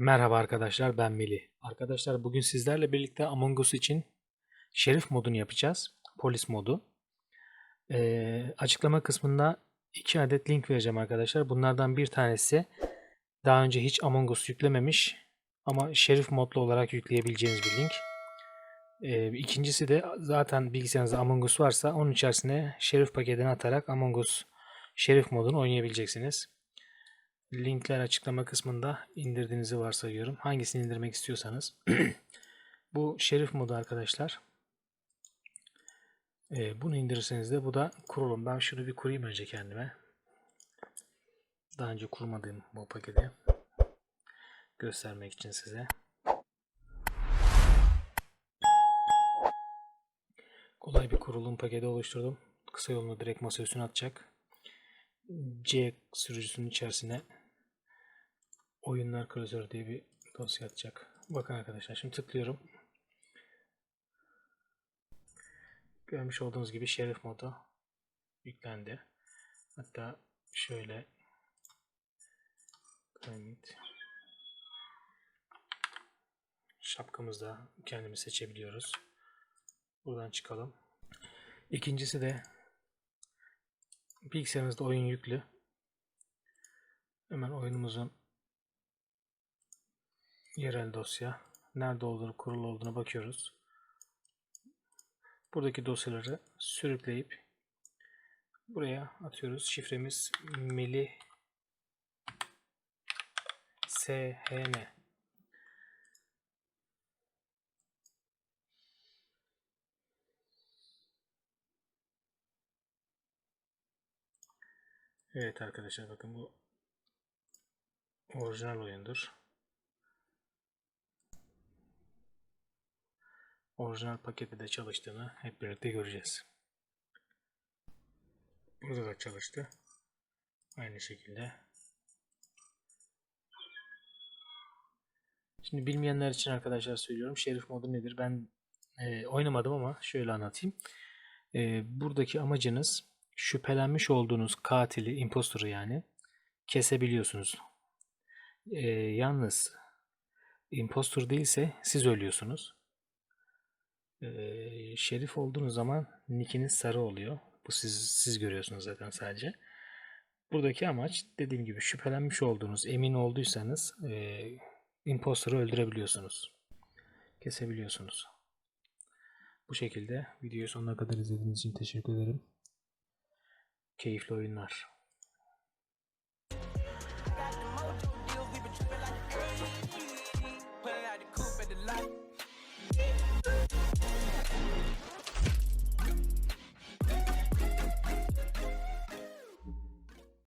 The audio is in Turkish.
Merhaba arkadaşlar ben Melih. Arkadaşlar bugün sizlerle birlikte Among Us için şerif modunu yapacağız. Polis modu. Ee, açıklama kısmında iki adet link vereceğim arkadaşlar. Bunlardan bir tanesi daha önce hiç Among Us yüklememiş ama şerif modlu olarak yükleyebileceğiniz bir link. Ee, ikincisi de zaten bilgisayarınızda Among Us varsa onun içerisine şerif paketini atarak Among Us şerif modunu oynayabileceksiniz. Linkler açıklama kısmında indirdiğinizi varsayıyorum. Hangisini indirmek istiyorsanız. bu şerif modu arkadaşlar. Ee, bunu indirirseniz de bu da kurulum. Ben şunu bir kurayım önce kendime. Daha önce kurmadığım bu paketi göstermek için size. Kolay bir kurulum paketi oluşturdum. Kısa yolunu direkt masa üstüne atacak. C sürücüsünün içerisine oyunlar klasörü diye bir dosya atacak. Bakın arkadaşlar şimdi tıklıyorum. Görmüş olduğunuz gibi şerif modu yüklendi. Hatta şöyle şapkamızda kendimiz seçebiliyoruz. Buradan çıkalım. İkincisi de bilgisayarınızda oyun yüklü. Hemen oyunumuzun yerel dosya nerede olduğunu, kurulu olduğuna bakıyoruz. Buradaki dosyaları sürükleyip buraya atıyoruz. Şifremiz Melih SHN. Evet arkadaşlar bakın bu orijinal oyundur. Orijinal pakette de çalıştığını hep birlikte göreceğiz. Burada da çalıştı. Aynı şekilde. Şimdi bilmeyenler için arkadaşlar söylüyorum. Şerif modu nedir? Ben e, oynamadım ama şöyle anlatayım. E, buradaki amacınız şüphelenmiş olduğunuz katili, impostoru yani kesebiliyorsunuz. E, yalnız impostor değilse siz ölüyorsunuz. Şerif olduğunuz zaman nickiniz sarı oluyor. Bu siz, siz görüyorsunuz zaten sadece. Buradaki amaç dediğim gibi şüphelenmiş olduğunuz, emin olduysanız e, impostoru öldürebiliyorsunuz. Kesebiliyorsunuz. Bu şekilde videoyu sonuna kadar izlediğiniz için teşekkür ederim. Keyifli oyunlar.